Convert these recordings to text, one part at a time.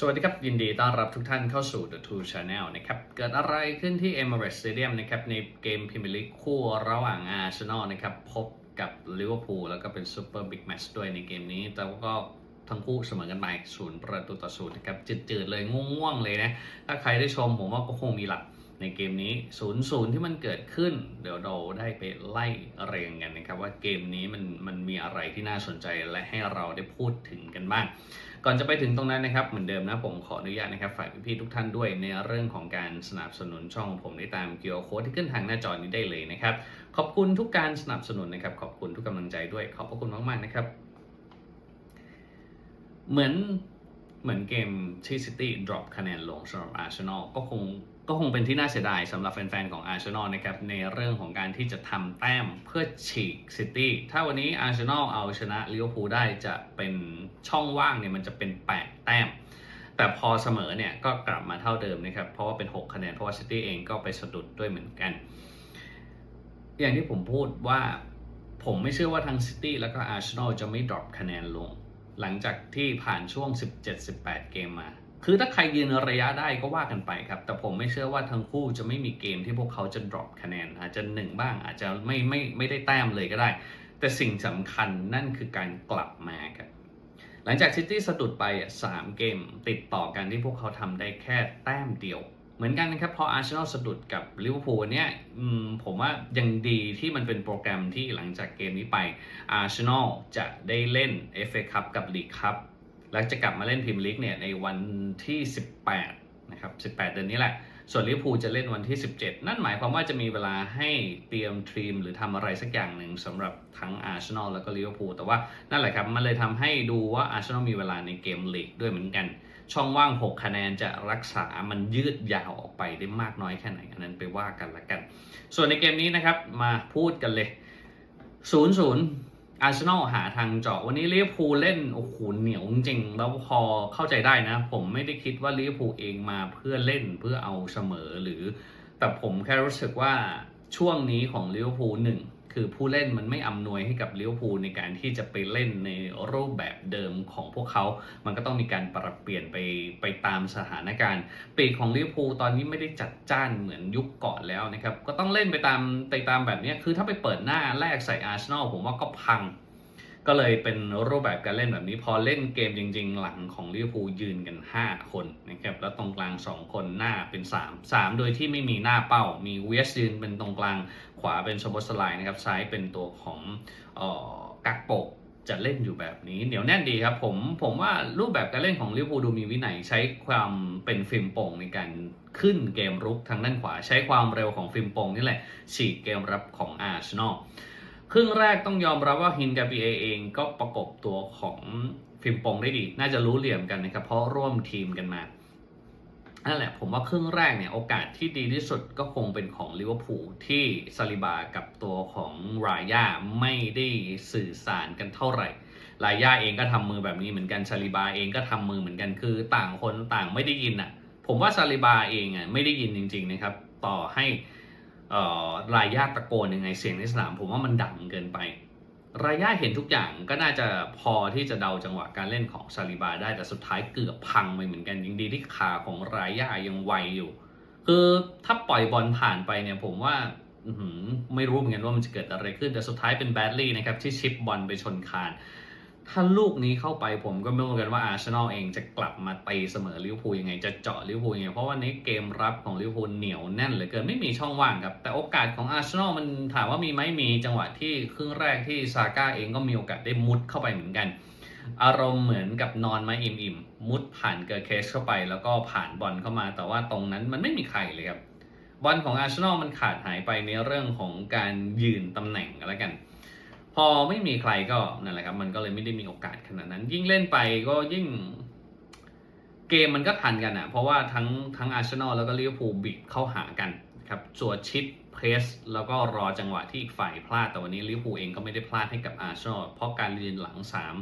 สวัสดีครับ ยินดีต้อนรับทุกท่านเข้าสู่ The Two Channel นะครับ เกิดอะไรขึ้นที่ Emirates Stadium นะครับ ในเกมพรีเมียร์ลีกคู่ระหว่างอาร์เซนอลนะครับ พบกับลิเวอร์พูลแล้วก็เป็นซูเปอร์บิ๊กแมตช์ด้วยในเกมนี้ แต่ว่าก็ทั้งคู่เสมอกันไปศูนย์ประตูต่อศูนย์นะครับจืดๆเลยง่วงๆเลยนะ ถ้าใครได้ชมผมว่าก็คงมีหลัก ในเกมนี้0 0ที่มันเกิดขึ้น เดี๋ยวเราได้ไปไล่เรียงกันนะครับว่าเกมนี้มันมันมีอะไรที่น่าสนใจและให้เราได้พูดถึงกันบ้าง ก่อนจะไปถึงตรงนั้นนะครับ เหมือนเดิมนะผมขออนุญาตนะครับฝากพี่ๆทุกท่านด้วยในเรื่องของการสนับสนุนช่องผมได้ตามเกียวโค้ดที่ขึ้นทางหน้าจอนี้ได้เลยนะครับ ขอบคุณทุกการสนับสนุนนะครับ ขอบคุณทุกกำลังใจด้วย ขอบพระคุณมากๆนะครับ เหมือนเหมือนเกมที่ซิตี้ drop คะแนนลงสำหรับอาร์เซนอลก็คง ก็คงเป็นที่น่าเสียดายสำหรับแฟนๆ ของอาร์เซนอลนะครับในเรื่องของการที่จะทำแต้มเพื่อฉีกซิตี้ถ้าวันนี้อาร์เซนอลเอาชนะลิเวอร์พูลได้จะเป็นช่องว่างเนี่ยมันจะเป็น 8 แต้ม แต่พอเสมอเนี่ยก็กลับมาเท่าเดิมนะครับเพราะว่าเป็น 6 คะแนนเพราะว่าซิตี้เองก็ไปสะดุดด้วยเหมือนกัน อย่างที่ผมพูดว่าผมไม่เชื่อว่าทั้งซิตี้แล้วก็อาร์เซนอลจะไม่ drop คะแนนลง หลังจากที่ผ่านช่วง 17-18 เกมมา คือถ้าใครยืนระยะได้ก็ว่ากันไปครับ แต่ผมไม่เชื่อว่าทั้งคู่จะไม่มีเกมที่พวกเขาจะ drop คะแนน อาจจะหนึ่งบ้างอาจจะไม่ไม่ไม่ได้แต้มเลยก็ได้ แต่สิ่งสำคัญนั่นคือการกลับมาครับหลังจากซิตี้สะดุดไปอะสามเกมติดต่อกันที่พวกเขาทำได้แค่แต้มเดียว เหมือนกันนะครับพออาร์เซนอลสะดุดกับลิเวอร์พูลเนี่ยผมว่ายังดีที่มันเป็นโปรแกรมที่หลังจากเกมนี้ไปอาร์เซนอลจะได้เล่น FA คัพกับลีกคัพ แล้วจะกลับมาเล่นพรีเมียร์ลีกเนี่ยในวันที่ 18นะครับ18 เดือนนี้แหละ ส่วนลิเวอร์พูลจะเล่นวันที่ 17 นั่นหมายความว่าจะมีเวลาให้เตรียมทีมหรือทำอะไรสักอย่างหนึ่งสำหรับทั้งอาร์เซนอลแล้วก็ลิเวอร์พูลแต่ว่านั่นแหละครับมันเลยทำให้ดูว่าอาร์เซนอลมีเวลาในเกมลีกด้วยเหมือนกัน ช่องว่าง 6 คะแนนจะรักษามันยืดยาวออกไปได้มากน้อยแค่ไหนอันนั้นไปว่ากันละกัน ส่วนในเกมนี้นะครับมาพูดกันเลย0 0 อาร์เซนอลหาทางเจาะวันนี้ลิเวอร์พูลเล่นโอ้โหเหนียวจริงแล้วพอเข้าใจได้นะ ผมไม่ได้คิดว่าลิเวอร์พูลเองมาเพื่อเล่นเพื่อเอาเสมอหรือ แต่ผมแค่รู้สึกว่าช่วงนี้ของลิเวอร์พูลหนึ่ง คือผู้เล่นมันไม่อำนวยให้กับลิเวอร์พูลในการที่จะไปเล่นในรูปแบบเดิมของพวกเขา มันก็ต้องมีการปรับเปลี่ยนไปไปตามสถานการณ์ ปีกของลิเวอร์พูลตอนนี้ไม่ได้จัดจ้านเหมือนยุคก่อนแล้วนะครับ ก็ต้องเล่นไปตามไปตามแบบนี้ คือถ้าไปเปิดหน้าแรกใส่อาร์เซนอลผมว่าก็พัง ก็เลยเป็นรูปแบบการเล่นแบบนี้พอเล่นเกมจริง ๆ หลังของลิเวอร์พูลยืนกัน 5 คนนะครับแล้วตรงกลาง 2 คนหน้าเป็น 3 3 โดยที่ไม่มีหน้าเป้า มีเวสยืนเป็นตรงกลางขวาเป็นชบสไลน์นะครับซ้ายเป็นตัวของเอ่อกักโปกจะเล่นอยู่แบบนี้เหนียวแน่นดีครับผมผมว่ารูปแบบการเล่นของลิเวอร์พูลดูมีวินัยใช้ความเป็นฟิล์มโป่งในการขึ้นเกมรุกทางด้านขวา ใช้ความเร็วของฟิล์มโป่งนี่แหละฉีกเกมรับของอาร์เซนอล ครึ่งแรกต้องยอมรับว่าฮินกาบีเอเองก็ประกบตัวของฟิล์มปงได้ดี น่าจะรู้เหลี่ยมกันนะครับ เพราะร่วมทีมกันมา นั่นแหละ ผมว่าครึ่งแรกเนี่ย โอกาสที่ดีที่สุดก็คงเป็นของลิเวอร์พูลที่ซาลิบากับตัวของรายาไม่ได้สื่อสารกันเท่าไหร่รายาเองก็ทำมือแบบนี้เหมือนกันซาลิบาเองก็ทำมือเหมือนกันคือต่างคนต่างไม่ได้ยินอะ ผมว่าซาลิบาเองอะไม่ได้ยินจริง ๆนะครับ ต่อให้ รายาตะโกนยังไงเสียงในสนาม ผมว่ามันดังเกินไป รายาเห็นทุกอย่างก็น่าจะพอที่จะเดาจังหวะการเล่นของซาลิบาได้แต่สุดท้ายเกือบพังไปเหมือนกันยังดีที่ขาของรายายังไวอยู่ คือถ้าปล่อยบอลผ่านไปเนี่ยผมว่าไม่รู้เหมือนกันว่ามันจะเกิดอะไรขึ้นแต่สุดท้ายเป็นแบดลี่นะครับที่ชิปบอลไปชนคาน ถ้าลูกนี้เข้าไปผมก็ไม่รู้เหมือนกันว่าอาร์เซนอลเองจะกลับมาตีเสมอลิเวอร์พูลยังไง จะเจาะลิเวอร์พูลยังไง เพราะว่านี้เกมรับของลิเวอร์พูลเหนียวแน่นเหลือเกินไม่มีช่องว่างครับ แต่โอกาสของอาร์เซนอลมันถามว่ามีไหมมีจังหวะที่ครึ่งแรกที่ซาก้าเองก็มีโอกาสได้มุดเข้าไปเหมือนกัน อารมณ์เหมือนกับนอนม้อิ่มๆมุดผ่านเกอร์เคสเข้าไป แล้วก็ผ่านบอลเข้ามา แต่ว่าตรงนั้นมันไม่มีใครเลยครับบอลของอาร์เซนอลมันขาดหายไปในเรื่องของการยืนตำแหน่งกันแล้วกัน พอไม่มีใครก็นั่นแหละครับมันก็เลยไม่ได้มีโอกาสขนาดนั้น ยิ่งเล่นไปก็ยิ่งเกมมันก็ทันกันอะ เพราะว่าทั้งทั้งอาร์เซนอลแล้วก็ลิเวอร์พูลบิดเข้าหากันครับสวดชิดเพรสแล้วก็รอจังหวะที่อีกฝ่ายพลาดแต่วันนี้ลิเวอร์พูลเองก็ไม่ได้พลาดให้กับอาร์เซนอลเพราะการยืนหลัง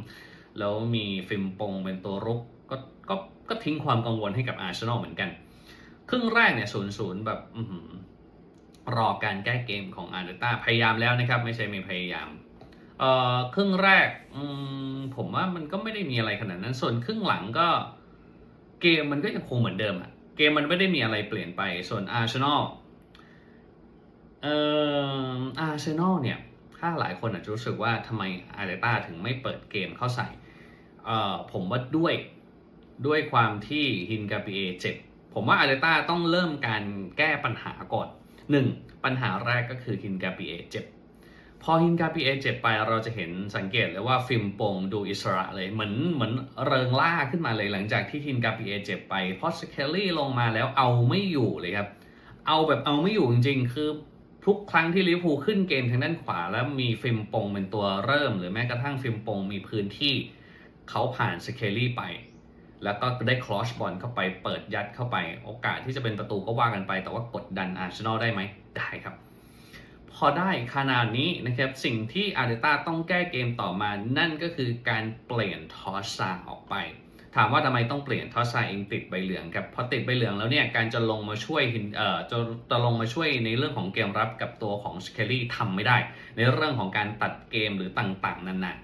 3 แล้วมีฟิมปงเป็นตัวรุกก็ก็ก็ทิ้งความกังวลให้กับอาร์เซนอลเหมือนกัน ครึ่งแรกเนี่ยศูนย์ศูนย์แบบรอการแก้เกมของอาร์เตต้าพยายามแล้วนะครับ ไม่ใช่ไม่พยายาม ครึ่งแรกอืมผมว่ามันก็ไม่ได้มีอะไรขนาดนั้น ส่วนครึ่งหลังก็เกมมันก็ยังคงเหมือนเดิมอะเกมมันไม่ได้มีอะไรเปลี่ยนไป ส่วนอาร์เซนอลเอ่ออาร์เซนอลเนี่ย ถ้าหลายคนอาจจะรู้สึกว่าทำไมอาร์เตต้าถึงไม่เปิดเกมเข้าใส่เอ่อผมว่าด้วยด้วยความที่ฮินกาปิเอเจ็บผมว่าอาร์เตต้าต้องเริ่มการแก้ปัญหาก่อนหนึ่งปัญหาแรกก็คือฮินกาปิเอเจ็บ พอฮินกาปิเอเจ็บไปเราจะเห็นสังเกตเลยว่าฟิล์มโปงดูอิสระเลยเหมือนเหมือนเริงล่าขึ้นมาเลยหลังจากที่ฮินกาปิเอเจ็บไปเพราะสเคลลี่ลงมาแล้วเอาไม่อยู่เลยครับ เอาแบบเอาไม่อยู่จริงๆ คือทุกครั้งที่ลิเวอร์พูลขึ้นเกมทางด้านขวา แล้วมีฟิล์มปงเป็นตัวเริ่ม หรือแม้กระทั่งฟิล์มปงมีพื้นที่เขาผ่านสเคลลี่ไป แล้วก็ได้คลอชบอลเข้าไปเปิดยัดเข้าไป โอกาสที่จะเป็นประตูก็ว่ากันไป แต่ว่ากดดันอาร์เซนอลได้ไหมได้ครับ พอได้ขนาดนี้นะครับ สิ่งที่อาร์เตต้าต้องแก้เกมต่อมา นั่นก็คือการเปลี่ยนทอสซาออกไป ถามว่าทำไมต้องเปลี่ยนทอสซาเองติดใบเหลืองครับพอติดใบเหลืองแล้วเนี่ยการจะลงมาช่วยเอ่อจะจะลงมาช่วยในเรื่องของเกมรับกับตัวของสเคลลี่ทำไม่ได้ ในเรื่องของการตัดเกมหรือต่างๆนั่นนะ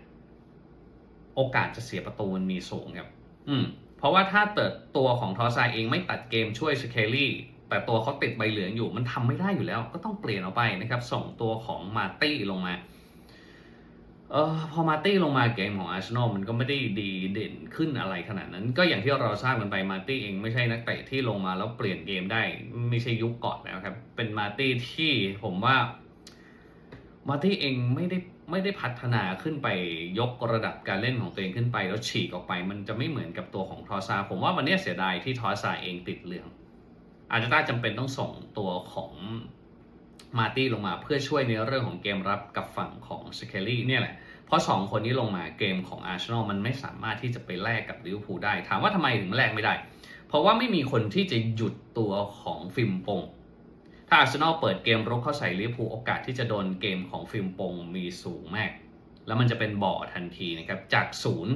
โอกาสจะเสียประตูมันมีสูงครับ อืมเพราะว่าถ้าเติดตัวของทอสซาเองไม่ตัดเกมช่วยสเคลลี่ แต่ตัวเขาติดใบเหลืองอยู่มันทำไม่ได้อยู่แล้ว ก็ต้องเปลี่ยนออกไปนะครับส่งตัวของมาตี้ลงมาเออพอมาตี้ลงมาเกมของอาร์เซนอลมันก็ไม่ได้ดีเด่นขึ้นอะไรขนาดนั้น ก็อย่างที่เราทราบกันไปมาตี้เองไม่ใช่นักเตะที่ลงมาแล้วเปลี่ยนเกมได้ ไม่ใช่ยุคก่อนแล้วครับ เป็นมาตี้ที่ผมว่ามาตี้เองไม่ได้ไม่ได้พัฒนาขึ้นไปยกระดับการเล่นของตัวเองขึ้นไป แล้วฉีกออกไป มันจะไม่เหมือนกับตัวของทอซาผมว่าวันนี้เสียดายที่ทอซาเองติดเหลือง อาจจะต้าจำเป็นต้องส่งตัวของมาตี้ลงมาเพื่อช่วยในเรื่องของเกมรับกับฝั่งของสเคลลี่เนี่ยแหละ เพราะ 2 คนนี้ลงมาเกมของอาร์เซนอลมันไม่สามารถที่จะไปแลกกับลิเวอร์พูลได้ ถามว่าทำไมถึงแลกไม่ได้ เพราะว่าไม่มีคนที่จะหยุดตัวของฟิล์มปง ถ้าอาร์เซนอลเปิดเกมรุกเข้าใส่ลิเวอร์พูลโอกาสที่จะโดนเกมของฟิล์มปงมีสูงมาก แล้วมันจะเป็นบ่อทันทีนะครับจากศูนย์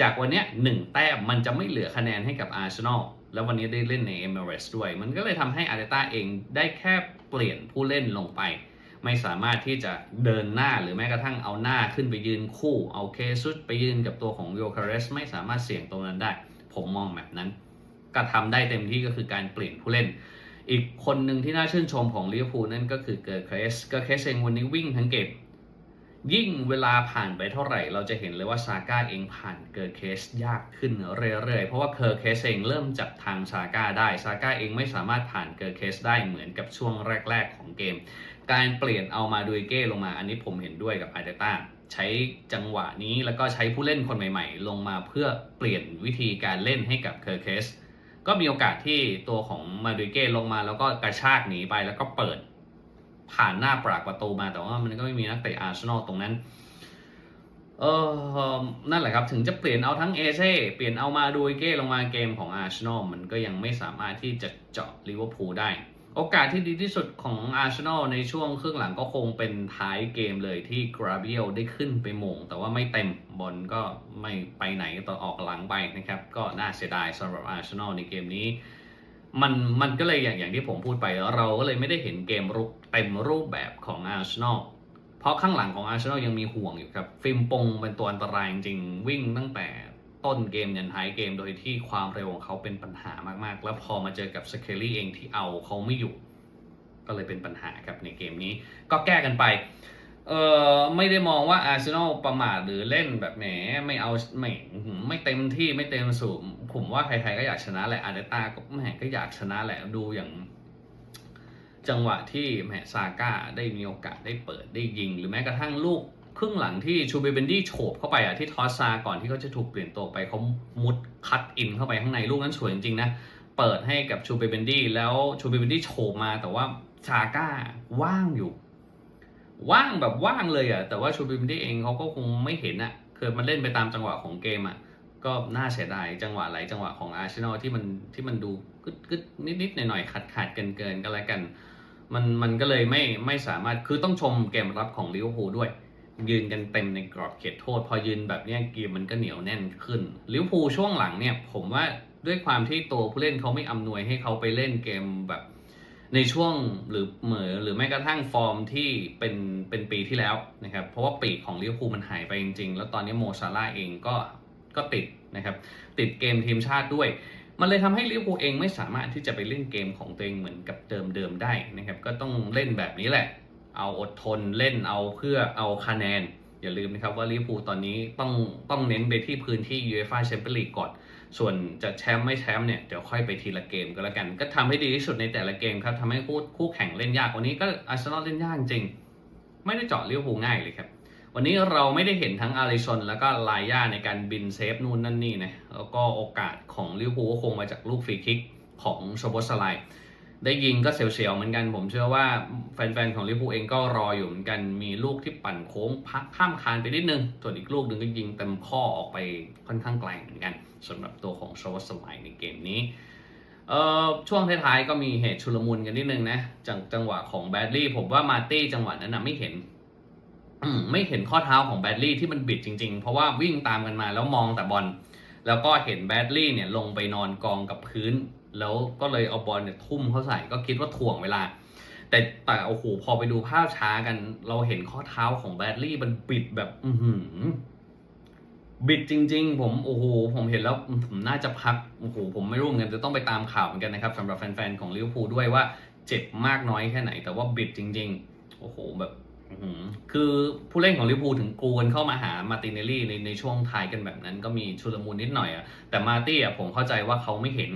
จากวันนี้หนึ่งแต้มมันจะไม่เหลือคะแนนให้กับอาร์เซนอล แล้ววันนี้ได้เล่นในเอเมเรสด้วย มันก็เลยทำให้อาร์เตต้าเองได้แค่เปลี่ยนผู้เล่นลงไป ไม่สามารถที่จะเดินหน้าหรือแม้กระทั่งเอาหน้าขึ้นไปยืนคู่ เอาเคซุสไปยืนกับตัวของโยคาเรสไม่สามารถเสี่ยงตรงนั้นได้ ผมมองแบบนั้น ก็ทำได้เต็มที่ก็คือการเปลี่ยนผู้เล่น อีกคนหนึ่งที่น่าชื่นชมของลิเวอร์พูลนั่นก็คือเกิร์เคสเกิร์เคสเองวันนี้วิ่งทั้งเกม ยิ่งเวลาผ่านไปเท่าไหร่ เราจะเห็นเลยว่าซาก้าเองผ่านเกิร์เคสยากขึ้นเรื่อยๆ เพราะว่าเกิร์เคสเองเริ่มจับทางซาก้าได้ซาก้าเองไม่สามารถผ่านเกิร์เคสได้เหมือนกับช่วงแรก ๆ ของเกม การเปลี่ยนเอามาดูเก้ลงมา อันนี้ผมเห็นด้วยกับอาร์เตต้าใช้จังหวะนี้แล้วก็ใช้ผู้เล่นคนใหม่ ๆ ลงมาเพื่อเปลี่ยนวิธีการเล่นให้กับเคิร์เคสก็มีโอกาสที่ตัวของมาดูเก้ลงมาแล้วก็กระชากหนีไปแล้วก็เปิด ผ่านหน้าปรากประตูมาแต่ว่ามันก็ไม่มีนักเตะอาร์เซนอลตรงนั้น เออนั่นแหละครับ ถึงจะเปลี่ยนเอาทั้งเอเซ่เปลี่ยนเอามาดูเก้ลงมาเกมของอาร์เซนอลมันก็ยังไม่สามารถที่จะเจาะลิเวอร์พูลได้ โอกาสที่ดีที่สุดของอาร์เซนอลในช่วงครึ่งหลังก็คงเป็นท้ายเกมเลยที่กราเบียลได้ขึ้นไปมง แต่ว่าไม่เต็มบอลก็ไม่ไปไหนต่อออกหลังไปนะครับ ก็น่าเสียดายสำหรับอาร์เซนอลในเกมนี้ มันมันก็เลยอย่างอย่างที่ผมพูดไป เราก็เลยไม่ได้เห็นเกมรุกเต็มรูปแบบของอาร์เซนอลเพราะข้างหลังของอาร์เซนอลยังมีห่วงอยู่ครับ ฟิล์มปงเป็นตัวอันตรายจริงวิ่งตั้งแต่ต้นเกมยันท้ายเกมโดยที่ความเร็วของเขาเป็นปัญหามากๆ แล้วพอมาเจอกับสเคลลี่เองที่เอาเขาไม่อยู่ ก็เลยเป็นปัญหาครับในเกมนี้ ก็แก้กันไป เออไม่ได้มองว่าอาร์เซนอลประมาทหรือเล่นแบบแหมไม่เอาไม่ไม่เต็มที่ไม่เต็มสูงผมว่าใครๆก็อยากชนะแหละอาร์เตต้าก็แหมก็อยากชนะแหละดูอย่าง จังหวะที่แหมซาก้าได้มีโอกาสได้เปิดได้ยิง หรือแม้กระทั่งลูกครึ่งหลังที่ชูเบเบนดี้โฉบเข้าไปอะที่ทอสซาก่อนที่เขาจะถูกเปลี่ยนตัวไปเขามุดคัดอินเข้าไปข้างในลูกนั้นสวยจริงๆนะเปิดให้กับชูเบเบนดี้แล้วชูเบเบนดี้โฉบมาแต่ว่าซาก้าว่างอยู่ ว่างแบบว่างเลยอะแต่ว่าชูบเบนดี้เองเขาก็คงไม่เห็นอะคือมันเล่นไปตามจังหวะของเกมอะก็น่าเสียดายจังหวะหลายจังหวะของอาร์เซนอลที่มันที่มันดูกึดกึดนิดนิดหน่อยหน่อยขาดขาดเกินเกินกันแล้วกันมันมันก็เลยไม่ไม่สามารถคือต้องชมเกมรับของลิเวอร์พูลด้วย ยืนกันเต็มในกรอบเขตโทษ พอยืนแบบนี้เกมมันก็เหนียวแน่นขึ้นลิเวอร์พูลช่วงหลังเนี่ยผมว่าด้วยความที่ตัวผู้เล่นเขาไม่อำนวยให้เขาไปเล่นเกมแบบ ในช่วงหรือเหมือหรือแม้กระทั่งฟอร์มที่เป็นเป็นปีที่แล้วนะครับ เพราะว่าปีกของลิเวอร์พูลมันหายไปจริงๆ แล้วตอนนี้โมซาร่าเองก็ก็ติดนะครับ ติดเกมทีมชาติด้วย มันเลยทำให้ลิเวอร์พูลเองไม่สามารถที่จะไปเล่นเกมของตัวเองเหมือนกับเดิมๆได้นะครับ ก็ต้องเล่นแบบนี้แหละ เอาอดทนเล่นเอาเพื่อเอาคะแนน อย่าลืมนะครับว่าลิเวอร์พูลตอนนี้ต้องต้องเน้นไปที่พื้นที่ UEFA Champions League ก่อน ส่วนจะแชมป์ไม่แชมป์เนี่ยเดี๋ยวค่อยไปทีละเกมก็แล้วกัน ก็ทำให้ดีที่สุดในแต่ละเกมครับทำให้คู่คู่แข่งเล่นยากวันนี้ก็อาร์เซนอลเล่นยากจริง ไม่ได้เจาะลิเวอร์พูง่ายเลยครับ วันนี้เราไม่ได้เห็นทั้งอาริชนแล้วก็ลายาในการบินเซฟนู่นนั่นนี่นะแล้วก็โอกาสของลิเวอร์พูลก็คงมาจากลูกฟรีคิกของโชโบสไลได้ยิงก็เสียวๆเหมือนกัน ผมเชื่อว่าแฟนๆของลิเวอร์พูลเองก็รออยู่เหมือนกันมีลูกที่ปั่นโค้งพักข้ามคานไปนิดนึงส่วนอีกลูกหนึ่งก็ยิงเต็มข้อออกไปค่อนข้างไกลเหมือนกัน สำหรับตัวของโชโบสไลด์ในเกมนี้เอ่อช่วงท้ายๆก็มีเหตุชุลมุนกันนิดนึงนะจังจังหวะของแบดลี่ผมว่ามาร์ตี้จังหวะนั้นนะไม่เห็นไม่เห็นข้อเท้าของแบดลี่ที่มันบิดจริงๆ เพราะว่าวิ่งตามกันมาแล้วมองแต่บอลแล้วก็เห็นแบดลี่เนี่ยลงไปนอนกองกับพื้น แล้วก็เลยเอาบอลเนี่ยทุ่มเข้าใส่ก็คิดว่าถ่วงเวลา แต่แต่โอ้โหพอไปดูภาพช้ากัน เราเห็นข้อเท้าของแบดลี่มันบิดแบบ อือหือ บิดจริง ๆ ผมโอ้โหผมเห็นแล้วผมน่าจะพักโอ้โหผมไม่รู้เหมือนกันจะต้องไปตามข่าวเหมือนกันนะครับสำหรับแฟนๆของลิเวอร์พูลด้วยว่าเจ็บมากน้อยแค่ไหน แต่ว่าบิดจริง ๆ โอ้โหแบบคือผู้เล่นของลิเวอร์พูลถึงกวนเข้ามาหามาติเนลลี่ในในช่วงท้ายกันแบบนั้นก็มีชุลมุนนิดหน่อยอะแต่มาตี้อะผมเข้าใจว่าเขาไม่เห็น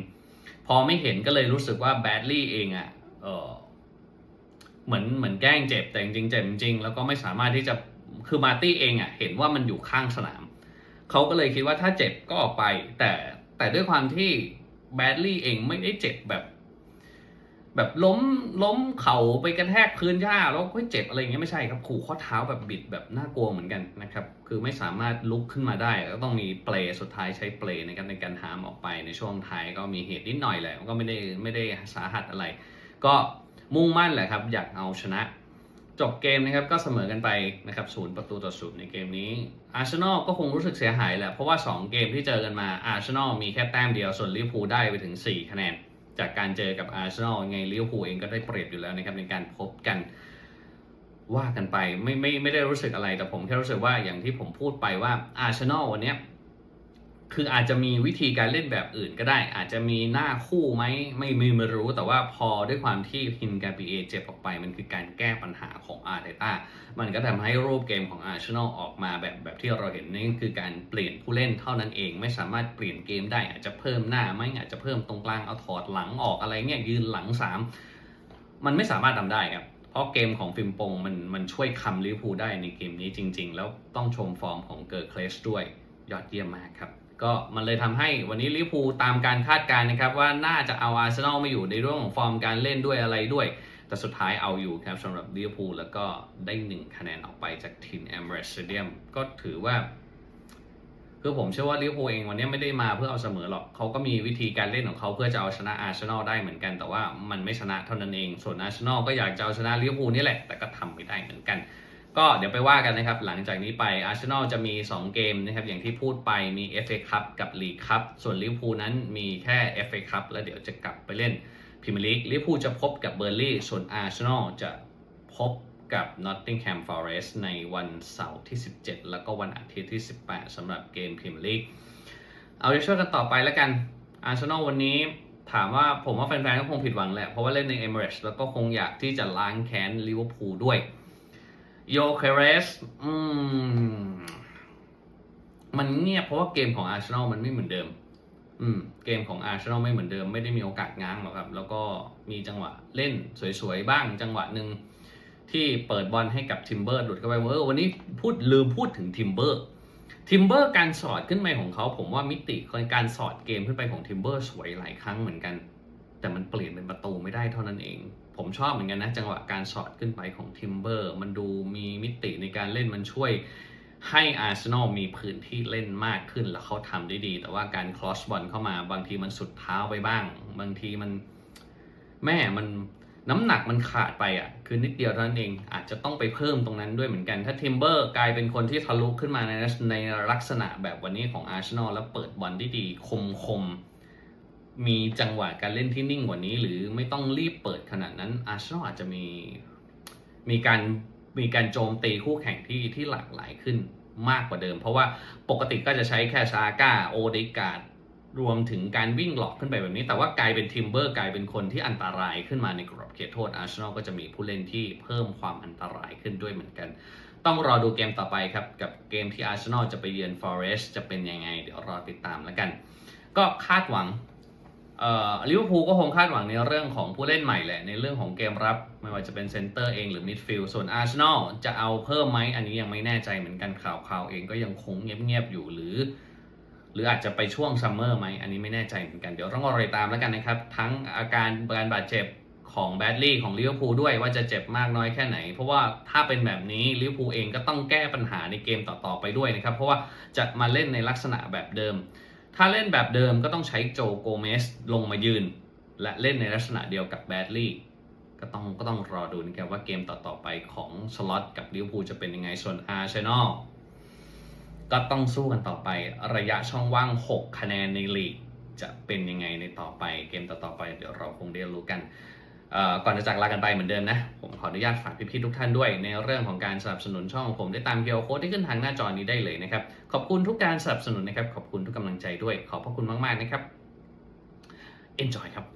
พอไม่เห็นก็เลยรู้สึกว่าแบดลี่เองอะเออเหมือนเหมือนแกล้งเจ็บแต่จริงๆเจ็บจริงแล้วก็ไม่สามารถที่จะคือมาตี้เองอะเห็นว่ามันอยู่ข้างสนาม เขาก็เลยคิดว่าถ้าเจ็บก็ออกไป แต่แต่ด้วยความที่แบดลี่เองไม่ได้เจ็บแบบ แบบล้มล้มเข่าไปกระแทกพื้นหญ้าแล้วก็เจ็บอะไรอย่างเงี้ยไม่ใช่ครับขู่ข้อเท้าแบบบิดแบบน่ากลัวเหมือนกันนะครับ คือไม่สามารถลุกขึ้นมาได้ก็ต้องมีเปลสุดท้ายใช้เปลในการในการหามออกไปในช่วงท้ายก็มีเหตุนิดหน่อยแหละก็ไม่ได้ไม่ได้สาหัสอะไร ก็มุ่งมั่นแหละครับ อยากเอาชนะ จบเกมนะครับก็เสมอกันไปนะครับศูนย์ประตูต่อศูนย์ในเกมนี้อาร์เซนอลก็คงรู้สึกเสียหายแหละเพราะว่า 2 เกมที่เจอกันมาอาร์เซนอลมีแค่แต้มเดียวส่วนลิเวอร์พูลได้ไปถึง 4 คะแนน จากการเจอกับอาร์เซนอลไงลิเวอร์พูลเองก็ได้เปรียบอยู่แล้วนะครับในการพบกันว่ากันไปไม่ไม่ไม่ได้รู้สึกอะไรแต่ผมแค่รู้สึกว่าอย่างที่ผมพูดไปว่าอาร์เซนอลวันนี้ คืออาจจะมีวิธีการเล่นแบบอื่นก็ได้ อาจจะมีหน้าคู่ไหมไม่ม่ไม่รู้ แต่ว่าพอด้วยความที่ฮินกาปีเอเจ็บออกไป มันคือการแก้ปัญหาของอาร์เตต้ามันก็ทำให้รูปเกมของอาร์เซนอลออกมาแบบแบบที่เราเห็นนี่คือการเปลี่ยนผู้เล่นเท่านั้นเอง ไม่สามารถเปลี่ยนเกมได้ อาจจะเพิ่มหน้าไหม่อาจจะเพิ่มตรงกลางเอาถอดหลังออกอะไรเงี้ยยืนหลังสามมันไม่สามารถทำได้ครับเพราะเกมของฟิมปงมันมันช่วยคำลิเวอร์พูลได้ในเกมนี้จริง ๆ แล้วต้องชมฟอร์มของเกิร์เคลสด้วยยอดเยี่ยมมากครับ ก็มันเลยทำให้วันนี้ลิเวอร์พูลตามการคาดการณ์นะครับ ว่าน่าจะเอาอาร์เซนอลมาอยู่ในเรื่องของฟอร์มการเล่นด้วยอะไรด้วย แต่สุดท้ายเอาอยู่ครับสำหรับลิเวอร์พูลแล้วก็ได้หนึ่งคะแนนออกไปจากทีมแอมเบรสเดียมก็ถือว่าคือผมเชื่อว่าลิเวอร์พูลเองวันนี้ไม่ได้มาเพื่อเอาเสมอหรอกเขาก็มีวิธีการเล่นของเขาเพื่อจะเอาชนะอาร์เซนอลได้เหมือนกัน แต่ว่ามันไม่ชนะเท่านั้นเองส่วนอาร์เซนอลก็อยากจะเอาชนะลิเวอร์พูลนี่แหละแต่ก็ทำไม่ได้เหมือนกัน ก็เดี๋ยวไปว่ากันนะครับ หลังจากนี้ไปอาร์เซนอลจะมี 2 เกมนะครับ อย่างที่พูดไปมี FA คัพกับลีกคัพส่วนลิเวอร์พูลนั้นมีแค่ FA คัพแล้วเดี๋ยวจะกลับไปเล่นพรีเมียร์ลีกลิเวอร์พูลจะพบกับเบอร์ลี่ส่วนอาร์เซนอลจะพบกับ Nottingham Forest ในวันเสาร์ที่ 17 แล้วก็วันอาทิตย์ที่ 18สำหรับเกมพรีเมียร์ลีกเอาใจช่วยกันต่อไปแล้วกันอาร์เซนอลวันนี้ถามว่าผมว่าแฟนๆก็คงผิดหวังแหละเพราะว่าเล่นใน Emirates แล้วก็คงอยากที่จะล้างแค้นลิเวอร์พูลด้วย โยเคเรสอืม มันเงียบเพราะว่าเกมของอาร์เซนอลมันไม่เหมือนเดิม อืม เกมของอาร์เซนอลไม่เหมือนเดิม ไม่ได้มีโอกาสง้างหรอกครับ แล้วก็มีจังหวะเล่นสวยๆบ้าง จังหวะหนึ่งที่เปิดบอลให้กับทิมเบอร์หลุดเข้าไปเออวันนี้พูดลืมพูดถึงทิมเบอร์ทิมเบอร์การสอดขึ้นไปของเขา ผมว่ามิติการสอดเกมขึ้นไปของทิมเบอร์สวยหลายครั้งเหมือนกัน แต่มันเปลี่ยนเป็นประตูไม่ได้เท่านั้นเอง ผมชอบเหมือนกันนะ จังหวะการสอดขึ้นไปของทิมเบอร์มันดูมีมิติในการเล่นมันช่วยให้อาร์เซนอลมีพื้นที่เล่นมากขึ้นแล้วเขาทำได้ดี แต่ว่าการคลอสบอลเข้ามาบางทีมันสุดเท้าไปบ้าง บางทีมันแม่มันน้ำหนักมันขาดไปอะ คือนิดเดียวเท่านั้นเอง อาจจะต้องไปเพิ่มตรงนั้นด้วยเหมือนกัน ถ้าทิมเบอร์กลายเป็นคนที่ทะลุขึ้นมาในในลักษณะแบบวันนี้ของอาร์เซนอลแล้วเปิดบอลได้ดีคมคม มีจังหวะการเล่นที่นิ่งกว่านี้ หรือไม่ต้องรีบเปิดขนาดนั้น อาร์เซนอลอาจจะมีมีการมีการโจมตีคู่แข่งที่ที่หลากหลายขึ้นมากกว่าเดิม เพราะว่าปกติก็จะใช้แค่ซาก้าโอเดการ์ดรวมถึงการวิ่งหลอกขึ้นไปแบบนี้ แต่ว่ากลายเป็นทิมเบอร์กลายเป็นคนที่อันตรายขึ้นมาในกรอบเขตโทษอาร์เซนอลก็จะมีผู้เล่นที่เพิ่มความอันตรายขึ้นด้วยเหมือนกัน ต้องรอดูเกมต่อไปครับ กับเกมที่อาร์เซนอลจะไปเยือนฟอเรสต์จะเป็นยังไง เดี๋ยวรอติดตามแล้วกัน ก็คาดหวัง ลิเวอร์พูลก็คงคาดหวังในเรื่องของผู้เล่นใหม่แหละ ในเรื่องของเกมรับ ไม่ว่าจะเป็นเซนเตอร์เองหรือมิดฟิลด์ส่วนอาร์เซนอลจะเอาเพิ่มไหมอันนี้ยังไม่แน่ใจเหมือนกันข่าวข่าวเองก็ยังคงเงียบๆอยู่หรือ หรืออาจจะไปช่วงซัมเมอร์ไหมอันนี้ไม่แน่ใจเหมือนกันเดี๋ยวต้องรอติดตามแล้วกันนะครับ ทั้งอาการการบาดเจ็บของแบดลี่ของลิเวอร์พูลด้วยว่าจะเจ็บมากน้อยแค่ไหน เพราะว่าถ้าเป็นแบบนี้ลิเวอร์พูลเองก็ต้องแก้ปัญหาในเกมต่อๆไปด้วยนะครับ เพราะว่าจะมาเล่นในลักษณะแบบเดิม ถ้าเล่นแบบเดิมก็ต้องใช้โจโกเมสลงมายืน และเล่นในลักษณะเดียวกับแบดลี่ก็ต้องก็ต้องรอดูนะครับว่าเกมต่อๆไปของสล็อตกับลิเวอร์พูลจะเป็นยังไงส่วนอาร์เซนอลก็ต้องสู้กันต่อไประยะช่องว่าง 6 คะแนนในลีกจะเป็นยังไงในต่อไปเกมต่อๆไป เดี๋ยวเราคงได้รู้กัน ก่อนจะจากลากันไปเหมือนเดิมนะ ผมขออนุญาตฝากพี่ๆทุกท่านด้วย ในเรื่องของการสนับสนุนช่องของผมได้ตามเกียวโค้ดที่ขึ้นทางหน้าจอนี้ได้เลยนะครับ ขอบคุณทุกการสนับสนุนนะครับ ขอบคุณทุกกำลังใจด้วย ขอบพระคุณมากๆนะครับ enjoy ครับ